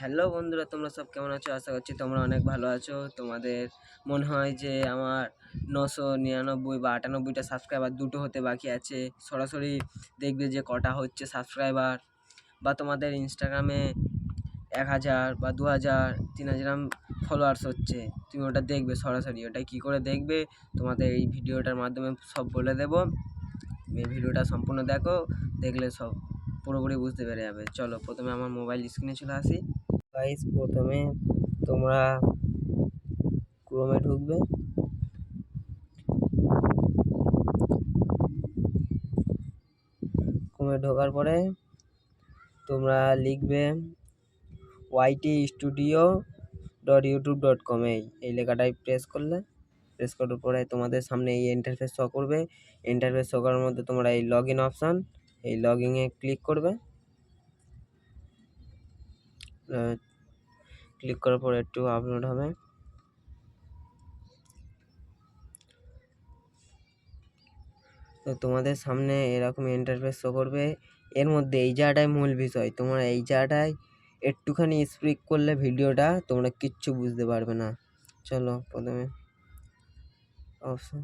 Hello বন্ধুরা, তোমরা সব কেমন আছো? আশা করছি তোমরা অনেক ভালো আছো। তোমাদের মনে হয় যে আমার নশো নিরানব্বই বা আটানব্বইটা সাবস্ক্রাইবার দুটো হতে বাকি আছে। সরাসরি দেখবে যে কটা হচ্ছে সাবস্ক্রাইবার বা তোমাদের ইনস্টাগ্রামে এক হাজার বা দু হাজার, তিন হাজার ফলোয়ার্স হচ্ছে। তুমি ওটা দেখবে সরাসরি। ওটা কী করে দেখবে? তোমাদের এই ভিডিওটার মাধ্যমে সব বলে দেবো। এই ভিডিওটা সম্পূর্ণ দেখো। দেখলে সব পুরোপুরি বুঝতে পেরে যাবে। চলো, প্রথমে আমার মোবাইল স্ক্রিনে চলে আসি। গাইস প্রথমে তোমরা ক্রোমে ঢুকবে। ক্রোমে ঢোকার পরে তোমরা লিখবে YT studio dot YouTube dot com এই লেখাটাই প্রেস করলে। প্রেস করার পরে তোমাদের সামনে এই ইন্টারফেস শো করবে। ইন্টারফেস শো করার মধ্যে তোমরা এই লগ ইন অপশান এই লগ ইনে ক্লিক করবে ক্লিক করার পর একটু আপলোড হবে। তো তোমাদের সামনে এরকম ইন্টারফেস শো করবে। এর মধ্যে এই জায়গাটাই মূল বিষয়। তোমরা এই জায়গাটায় একটুখানি স্পিক করলে ভিডিওটা তোমরা কিচ্ছু বুঝতে পারবে না। চলো প্রথমে অপশন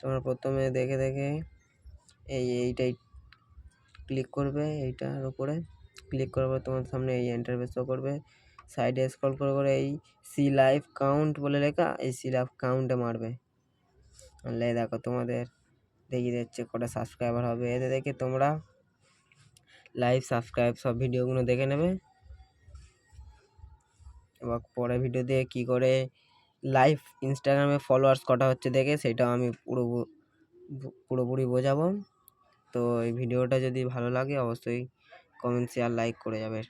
তোমরা প্রথমে দেখে দেখে এই এইটাই ক্লিক করবে, এইটার উপরে ক্লিক করার পর তোমার সামনে এই ইন্টারফেস শো করবে। সাইডে স্ক্রল করে করে এই সি লাইফ কাউন্ট বলে লেখা, এই সি লাইফ কাউন্টে মারবে। মারলে দেখো তোমাদের দেখিয়ে দিচ্ছে কটা সাবস্ক্রাইবার হবে। এতে দেখে তোমরা লাইভ সাবস্ক্রাইব সব ভিডিওগুলো দেখে নেবে। এবার পরে ভিডিও দিয়ে কী করে লাইভ ইনস্টাগ্রামে ফলোয়ার্স কটা হচ্ছে দেখে, সেটাও আমি পুরো পুরোপুরি বোঝাবো। তো এই ভিডিওটা যদি ভালো লাগে, অবশ্যই কমেন্ট শেয়ার লাইক করে যাবে।